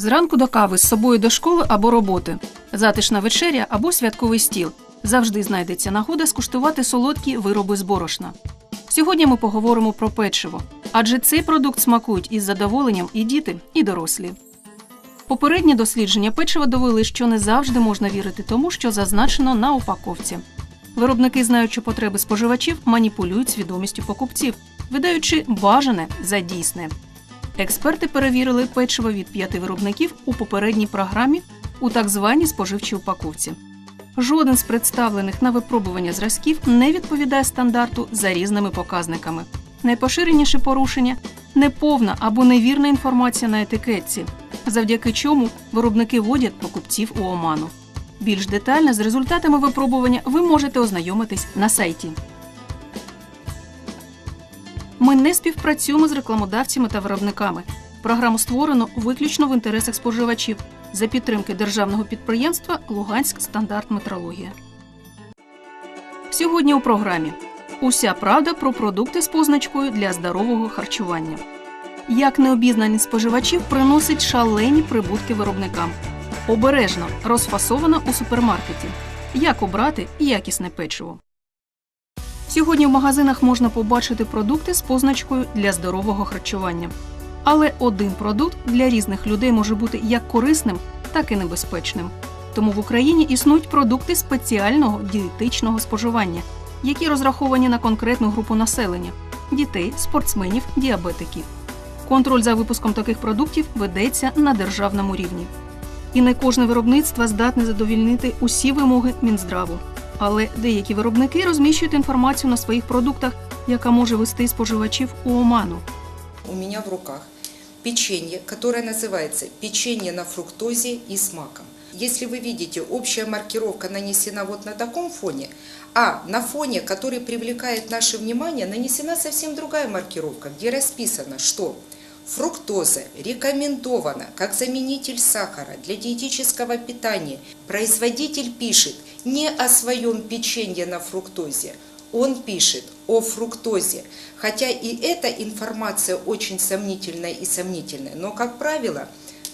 Зранку до кави з собою до школи або роботи, затишна вечеря або святковий стіл. Завжди знайдеться нагода скуштувати солодкі вироби з борошна. Сьогодні ми поговоримо про печиво, адже цей продукт смакують із задоволенням і діти, і дорослі. Попередні дослідження печива довели, що не завжди можна вірити тому, що зазначено на упаковці. Виробники, знаючи потреби споживачів, маніпулюють свідомістю покупців, видаючи бажане за дійсне. Експерти перевірили печиво від п'яти виробників у попередній програмі у так званій споживчій упаковці. Жоден з представлених на випробування зразків не відповідає стандарту за різними показниками. Найпоширеніше порушення неповна або невірна інформація на етикетці, завдяки чому виробники вводять покупців у оману. Більш детально з результатами випробування ви можете ознайомитись на сайті. Ми не співпрацюємо з рекламодавцями та виробниками. Програму створено виключно в інтересах споживачів за підтримки державного підприємства Луганськ стандарт метрологія. Сьогодні у програмі уся правда про продукти з позначкою для здорового харчування. Як необізнаність споживачів приносить шалені прибутки виробникам. Обережно розфасована у супермаркеті. Як обрати якісне печиво. Сьогодні в магазинах можна побачити продукти з позначкою для здорового харчування. Але один продукт для різних людей може бути як корисним, так і небезпечним. Тому в Україні існують продукти спеціального дієтичного споживання, які розраховані на конкретну групу населення дітей, спортсменів, діабетиків. Контроль за випуском таких продуктів ведеться на державному рівні. І не кожне виробництво здатне задовільнити усі вимоги Мінздраву. Але деякі виробники розміщують інформацію на своїх продуктах, яка може вести споживачів у оману. У меня в руках печенье, которое называется печенье на фруктозе и с маком. Если вы видите, общая маркировка нанесена вот на таком фоне, а на фоне, который привлекает наше внимание, нанесена совсем другая маркировка, где расписано, что фруктоза рекомендована как заменитель сахара для диетического питания. Производитель пишет не о своем печенье на фруктозе, он пишет о фруктозе. Хотя и эта информация очень сомнительная и сомнительная, но, как правило,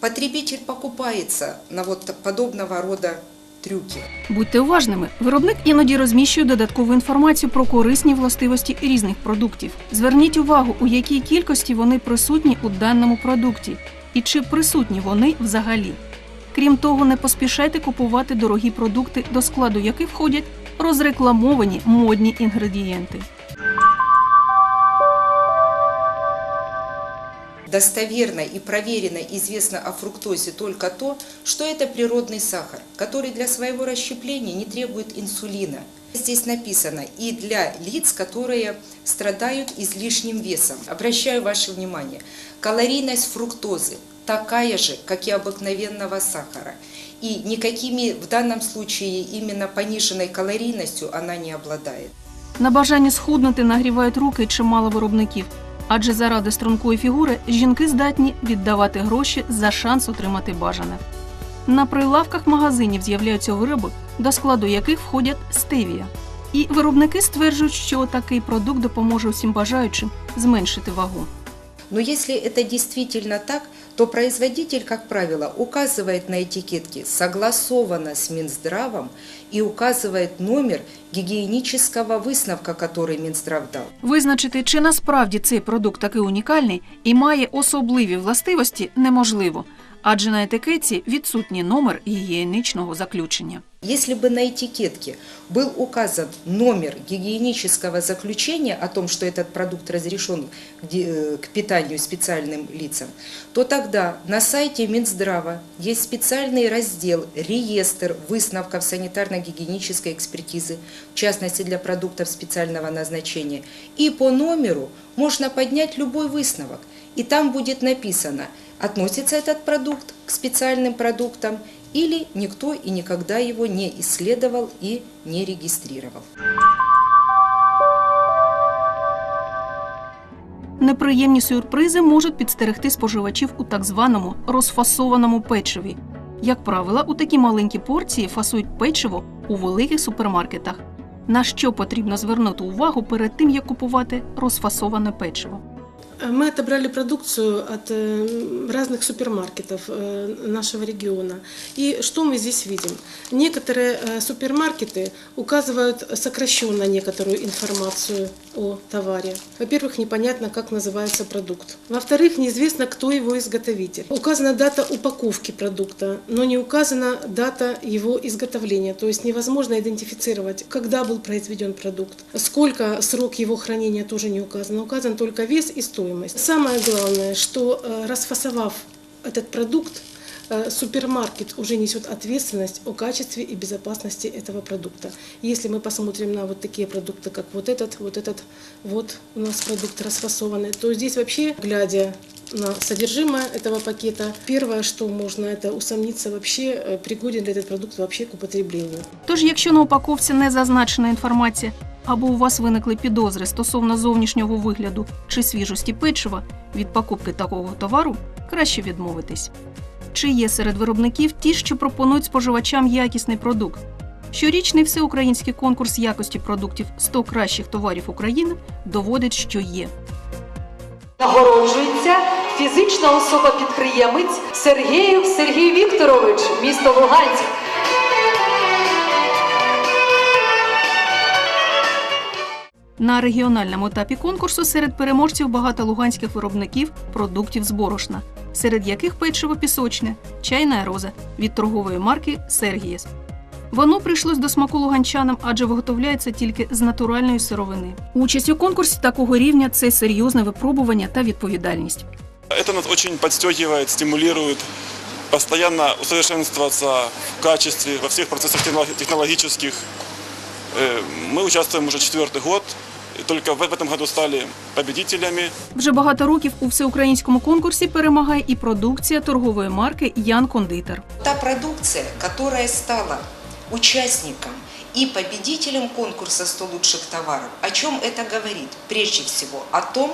потребитель покупается на вот подобного рода трюки. Будьте уважними, виробник іноді розміщує додаткову інформацію про корисні властивості різних продуктів. Зверніть увагу, у якій кількості вони присутні у даному продукті, і чи присутні вони взагалі. Крім того, не поспішайте купувати дорогі продукти, до складу яких входять розрекламовані модні інгредієнти. Достоверно и проверено известно о фруктозе только то, что это природный сахар, который для своего расщепления не требует инсулина. Здесь написано и для лиц, которые страдают излишним весом. Обращаю ваше внимание, калорийность фруктозы такая же, как и обыкновенного сахара. И никакими в данном случае именно пониженной калорийностью она не обладает. На бажання схуднути нагрівають руки чимало виробників, адже заради стрункої фігури жінки здатні віддавати гроші за шанс отримати бажане. На прилавках магазинів з'являються вироби, до складу яких входять стевія. І виробники стверджують, що такий продукт допоможе усім бажаючим зменшити вагу. Но если это действительно так, то производитель, как правило, указывает на этикетке согласованно с Минздравом и указывает номер гигиенического выставка, который Минздрав дал. Визначити, чи насправді цей продукт такий унікальний і має особливі властивості, неможливо, адже на етикетці відсутній номер гігієнічного заключення. Если бы на этикетке был указан номер гигиенического заключения о том, что этот продукт разрешен к ди- э, к питанию специальным лицам, то тогда на сайте Минздрава есть специальный раздел «Реестр выставков санитарно-гигиенической экспертизы», в частности для продуктов специального назначения. И по номеру можно поднять любой выставок, и там будет написано, относится этот продукт к специальным продуктам или никто и никогда его не исследовал и не регистрировал. Неприємні сюрпризи можуть підстерегти споживачів у так званому розфасованому печиві. Як правило, у такі маленькі порції фасують печиво у великих супермаркетах. На що потрібно звернути увагу перед тим, як купувати розфасоване печиво? Мы отобрали продукцию от э, разных супермаркетов э, нашего региона. И что мы здесь видим? Некоторые э, супермаркеты указывают сокращенно некоторую информацию о товаре. Во-первых, непонятно, как называется продукт. Во-вторых, неизвестно, кто его изготовитель. Указана дата упаковки продукта, но не указана дата его изготовления. То есть невозможно идентифицировать, когда был произведен продукт, сколько срок его хранения тоже не указан. Указан только вес и стоимость. Самое главное, что э, расфасовав этот продукт, супермаркет уже несет ответственность о качестве и безопасности этого продукта. Если мы посмотрим на вот такие продукты, как вот этот, вот этот, вот у нас продукт расфасованный, то здесь вообще, глядя на содержимое этого пакета, первое, что можно, это усомниться вообще, э, пригоден ли этот продукт вообще к употреблению. Тож, якщо на упаковці не зазначена інформація, або у вас виникли підозри стосовно зовнішнього вигляду чи свіжості печива, від покупки такого товару краще відмовитись. Чи є серед виробників ті, що пропонують споживачам якісний продукт? Щорічний всеукраїнський конкурс якості продуктів «100 кращих товарів України доводить, що є. Нагороджується фізична особа-підприємець Сергіїв Сергій Вікторович, місто Луганськ. На регіональному етапі конкурсу серед переможців багато луганських виробників продуктів з борошна, серед яких печиво пісочне, чайна роза від торгової марки Сергієс. Воно прийшлось до смаку луганчанам, адже виготовляється тільки з натуральної сировини. Участь у конкурсі такого рівня це серйозне випробування та відповідальність. Это нас очень подстегивает, стимулирует постоянно усовершенствоваться в качестве, во всех процессах технолог- технологических. Э, Мы участвуем уже четвертый год, только в этом году стали победителями. Вже багато років у всеукраїнському конкурсі перемагає і продукція торгової марки Ян Кондитер. Та продукція, яка стала учасником и победителем конкурса «100 лучших товаров», о чем это говорит? Прежде всего о том,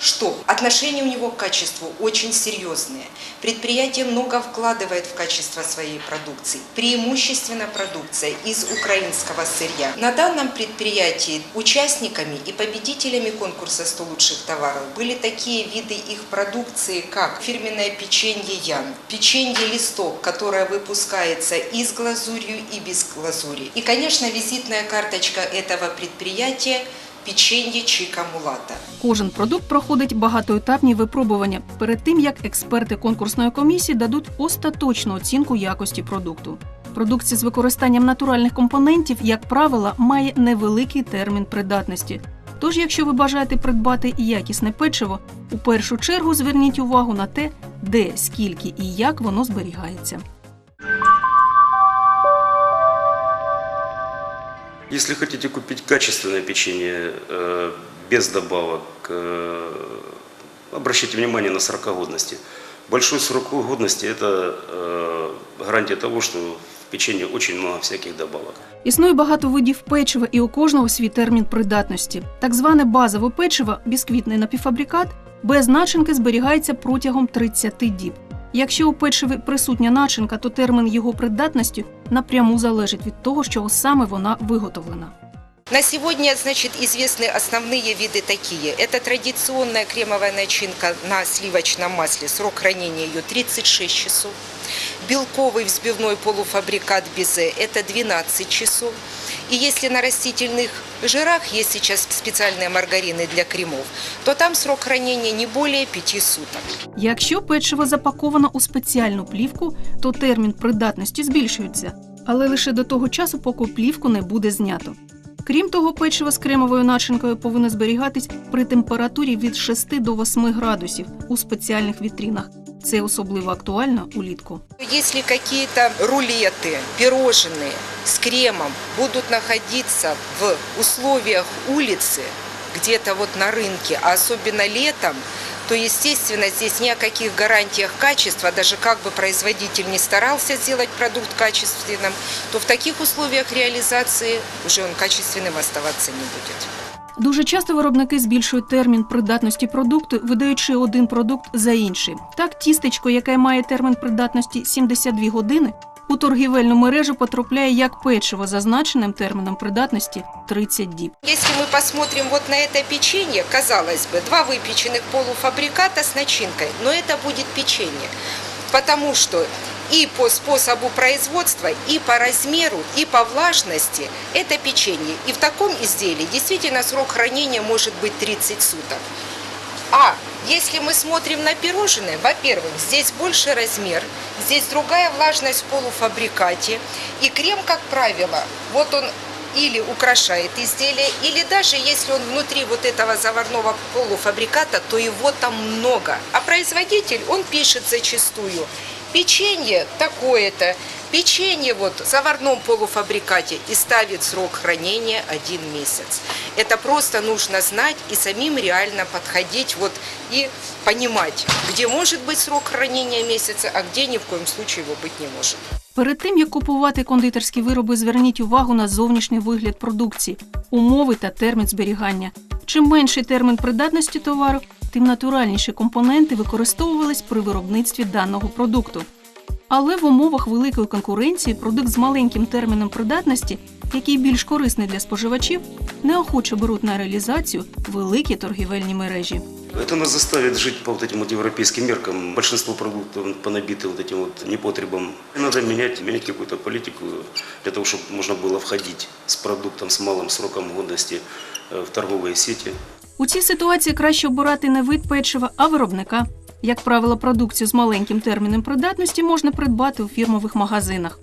что отношение у него к качеству очень серьезные. Предприятие много вкладывает в качество своей продукции, преимущественно продукция из украинского сырья. На данном предприятии участниками и победителями конкурса «100 лучших товаров» были такие виды их продукции, как фирменное печенье Ян, печенье листок, которое выпускается и с глазурью, и без глазури. И, конечно, визитная карточка этого предприятия – печенье Чика Мулата. Кожен продукт проходить багатоетапні випробування перед тим, як експерти конкурсної комісії дадуть остаточну оцінку якості продукту. Продукція з використанням натуральних компонентів, як правило, має невеликий термін придатності. Тож, якщо ви бажаєте придбати якісне печиво, у першу чергу зверніть увагу на те, де, скільки і як воно зберігається. Если хотите купить качественное печенье э, без добавок, э, обращайте внимание на срокогодности. Большой срок годности – это э, гарантия того, что в печенье очень много всяких добавок. Існує багато видів печива, і у кожного свій термін придатності. Так зване базове печиво, бісквітний напівфабрикат, без начинки зберігається протягом 30 діб. Якщо у печиві присутня начинка, то термін його придатності напряму залежить від того, з чого саме вона виготовлена. На сегодня, значит, известны основные виды такие. Это традиционная кремовая начинка на сливочном масле. Срок хранения ее 36 часов. Белковый взбивной полуфабрикат безе – это 12 часов. И если на растительных жирах есть сейчас специальные маргарины для кремов, то там срок хранения не более 5 суток. Якщо печиво запаковано у спеціальну плівку, то термін придатності збільшується, але лише до того часу, поки плівку не буде знято. Крім того, печиво з кремовою начинкою повинно зберігатись при температурі від 6 до 8 градусів у спеціальних вітрінах. Це особливо актуально улітку. Если какие-то рулеты, пирожные с кремом будут находиться в условиях улицы, где-то вот на рынке, а особенно летом, то, естественно, здесь ни о каких гарантиях качества, даже как бы производитель не старался сделать продукт качественным, то в таких условиях реализации уже он качественным оставаться не будет. Дуже часто виробники збільшують термін придатності продукту, видаючи один продукт за інший. Так, тістечко, яке має термін придатності 72 години, У торгівельну мережу потрапляє як печиво з зазначеним терміном придатності 30 діб. Если мы посмотрим вот на это печенье, казалось бы, два выпеченных полуфабриката с начинкой, но это будет печенье, потому что и по способу производства, и по размеру, и по влажности это печенье. И в таком изделии действительно срок хранения может быть 30 суток. А если мы смотрим на пирожные, во-первых, здесь больше размер, здесь другая влажность в полуфабрикате. И крем, как правило, вот он или украшает изделие, или даже если он внутри вот этого заварного полуфабриката, то его там много. А производитель, он пишет зачастую, печенье такое-то, печенье вот в заварном полуфабрикате и ставит срок хранения один месяц. Это просто нужно знать и самим реально подходить вот и понимать, где может быть срок хранения месяца, а где ни в коем случае его быть не может. Перед тим як купувати кондитерські вироби, зверніть увагу на зовнішній вигляд продукції, умови та термін зберігання. Чим менший термін придатності товару, тим натуральніші компоненти використовувались при виробництві даного продукту. Але в умовах великої конкуренції продукт з маленьким терміном придатності, який більш корисний для споживачів, неохоче беруть на реалізацію великі торгівельні мережі. Это нас заставит жить по вот этим вот европейским меркам. Большинство продуктов понабиты вот этим вот непотребом. Надо менять, менять какую-то политику для того, чтобы можно было входить с продуктом с малым сроком годности э, в торговые сети. У цій ситуації краще обирати не вид печива, а виробника. Як правило, продукцію з маленьким терміном придатності можна придбати у фірмових магазинах.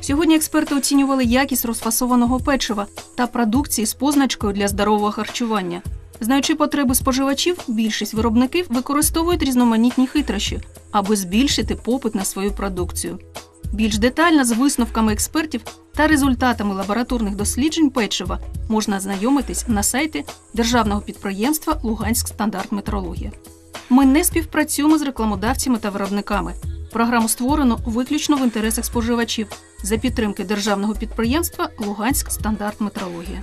Сьогодні експерти оцінювали якість розфасованого печива та продукції з позначкою для здорового харчування. Знаючи потреби споживачів, більшість виробників використовують різноманітні хитрощі, аби збільшити попит на свою продукцію. Більш детально з висновками експертів та результатами лабораторних досліджень печива можна знайомитись на сайті державного підприємства Луганськ стандарт метрологія. Ми не співпрацюємо з рекламодавцями та виробниками. Програму створено виключно в інтересах споживачів за підтримки державного підприємства Луганськ стандарт метрологія.